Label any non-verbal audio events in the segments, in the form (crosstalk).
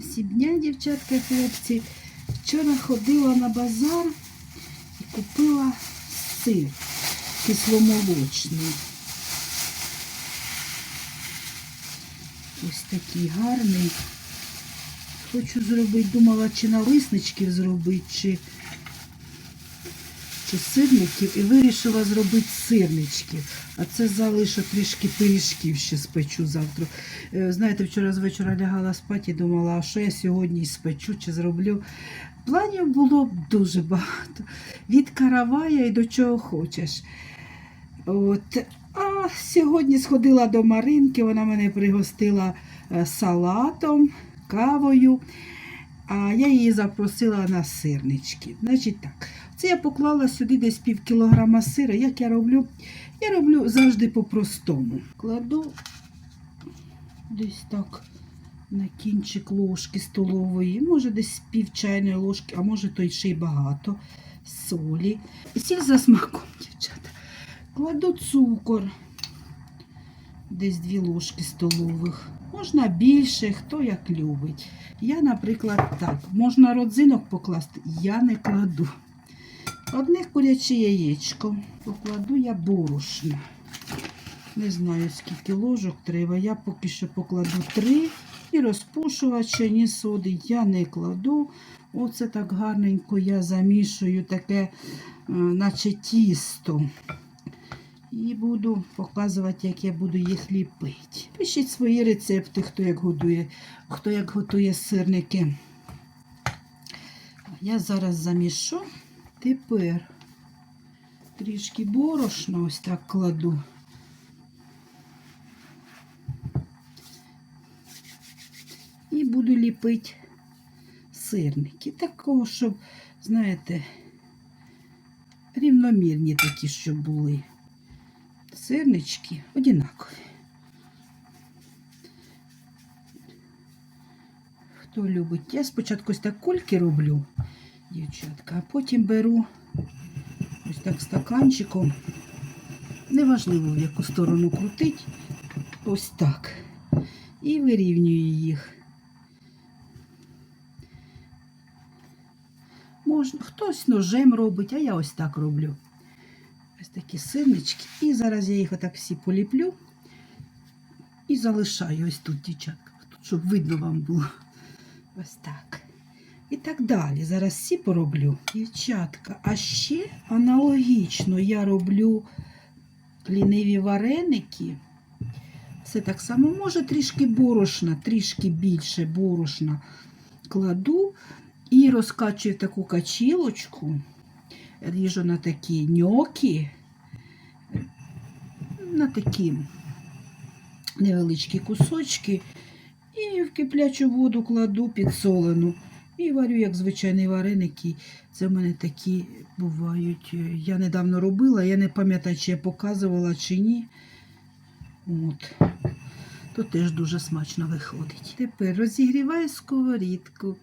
всі дня, дівчатка і хлопці. Вчора ходила на базар і купила сир кисломолочний. Ось такий гарний. Хочу зробити, думала, чи на лисничків зробити, чи, чи сирників, і вирішила зробити сирничків. А це залишу трішки пиріжків ще спечу завтра. Е, Знаєте, вчора з вечора лягала спати і думала, а що я сьогодні спечу чи зроблю. Планів було дуже багато. Від каравая і до чого хочеш. От. А сьогодні сходила до Маринки, вона мене пригостила е, салатом, кавою. А я її запросила на сирнички. Значить так, це я поклала сюди десь пів кілограма сира. Як я роблю? Я роблю завжди по-простому. Кладу десь так на кінчик ложки столової, може десь пів чайної ложки, а може то ще й багато солі. Сіль за смаком, (laughs) дівчата. Кладу цукор, десь дві ложки столових. Можна більше, хто як любить. Я, наприклад, так. Можна родзинок покласти, я не кладу. Одне куряче яєчко. Покладу я борошна. Не знаю, скільки ложок треба. Я поки що покладу три. І розпушувача, ні соди я не кладу. Оце так гарненько я замішую таке, е, наче тісто. І буду показувати, як я буду їх ліпити. Пишіть свої рецепти, хто як готує, хто як готує сирники. Я зараз замішу. Тепер трішки борошна ось так кладу. І буду ліпити сирники. Такого, щоб, знаєте, рівномірні такі, щоб були сирнички однакові. Хто любить, я спочатку ось так кульки роблю, дівчатка, а потім беру ось так стаканчиком. Неважливо, в яку сторону крутить, ось так. І вирівнюю їх. Можна, хтось ножем робить, а я ось так роблю. Ось такі сирнички. І зараз я їх отак всі поліплю і залишаю ось тут, дівчатка, щоб видно вам було. Ось так. І так далі. Зараз всі пороблю. Дівчатка, а ще аналогічно я роблю ліниві вареники. Все так само, може трішки борошна, трішки більше борошна кладу і розкачую таку качілочку ріжу на такі ньоки, на такі невеличкі кусочки, і в киплячу воду кладу підсолену. І варю, як звичайний вареник. І Це в мене такі бувають. Я недавно робила, я не пам'ятаю, чи я показувала, чи ні. От. То теж дуже смачно виходить. Тепер розігріваю сковорідку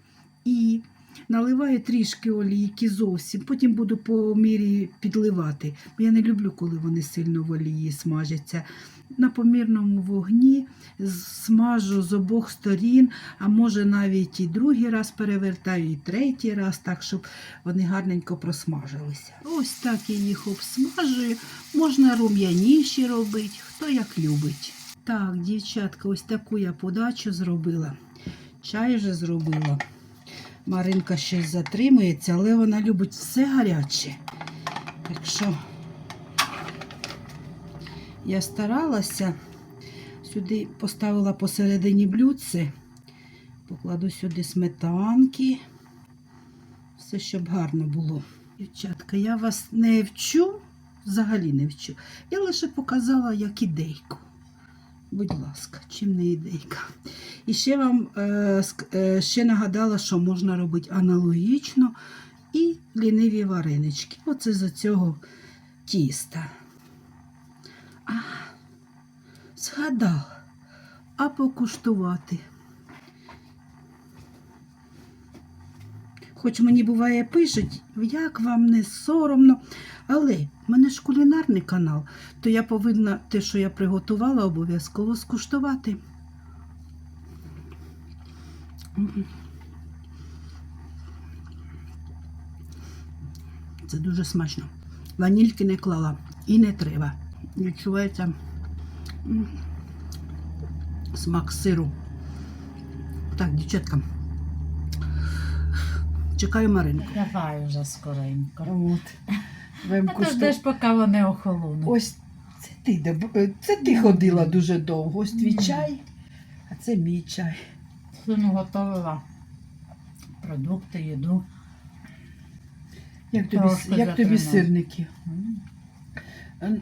і наливаю трішки олійки зовсім, потім буду по мірі підливати. Бо я не люблю, коли вони сильно в олії смажаться. На помірному вогні смажу з обох сторін, а може навіть і другий раз перевертаю, і третій раз, так, щоб вони гарненько просмажилися. Ось так я їх обсмажую. Можна рум'яніші робити, хто як любить. Так, дівчатка, ось таку я подачу зробила. Чай вже зробила. Маринка щось затримується, але вона любить все гаряче. Так що я старалася, сюди поставила посередині блюдце, покладу сюди сметанки, все, щоб гарно було. Дівчатка, я вас не вчу, взагалі не вчу. Я лише показала як ідейку. Будь ласка, чим не ідейка. І ще вам е, е, ще нагадала, що можна робити аналогічно і ліниві варенички. Оце з цього тіста. А, згадала. А покуштувати. Хоч мені буває пишуть, як вам не соромно. Але в мене ж кулінарний канал, то я повинна те, що я приготувала, обов'язково скуштувати. Це дуже смачно. Ванільки не клала і не треба. Відчувається смак сиру. Так, дівчатка. Чекаю Маринку. Давай вже скоренько. От. Ти ждеш, поки вони охолонуть. Ось це ти, е, це ти ходила дуже довго. Ось твій чай, а це мій чай. Сину готувала продукти, їду. Як тобі, Трошки як тобі затримала. сирники?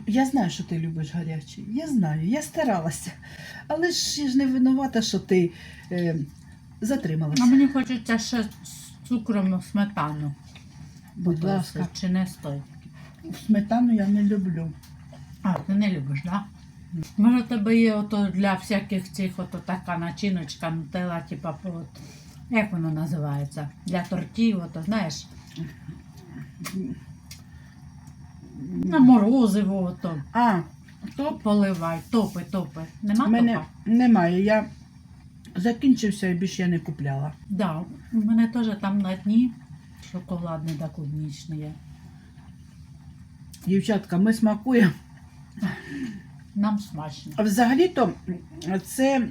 Я знаю, що ти любиш гарячі. Я знаю, я старалася. Але ж я ж не винувата, що ти е, затрималася. А мені хочеться ще з цукром сметану. Будь ласка. Чи не стоїть? Сметану я не люблю. А, ти не любиш, так? Да? Може, у тебе є ото для всяких цих ото така начиночка, нутелла, типа, от, як воно називається? Для тортів, ото, знаєш, на морозиво, ото, А, топ поливай, топи, топи. Нема мене топа? немає. Я закінчився і більше я не купляла. Да, у мене теж там на дні шоколадний да клубнічний є. Дівчатка, ми смакуємо. Нам смачно. А Взагалі-то це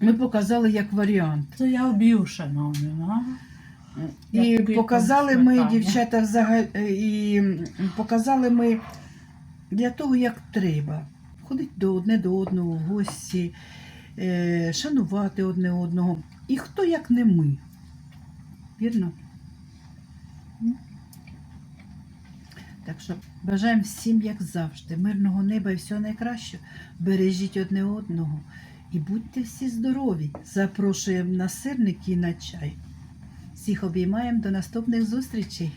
ми показали як варіант. Це я об'ю ще мамі, а? І Як показали ми, сметані. дівчата, взагалі, і показали ми для того, як треба. Ходити до одне до одного в гості, е, шанувати одне одного. І хто як не ми. Вірно? Так що бажаємо всім, як завжди, мирного неба і всього найкращого. Бережіть одне одного і будьте всі здорові. Запрошуємо на сирники і на чай. Всіх обіймаємо до наступних зустрічей.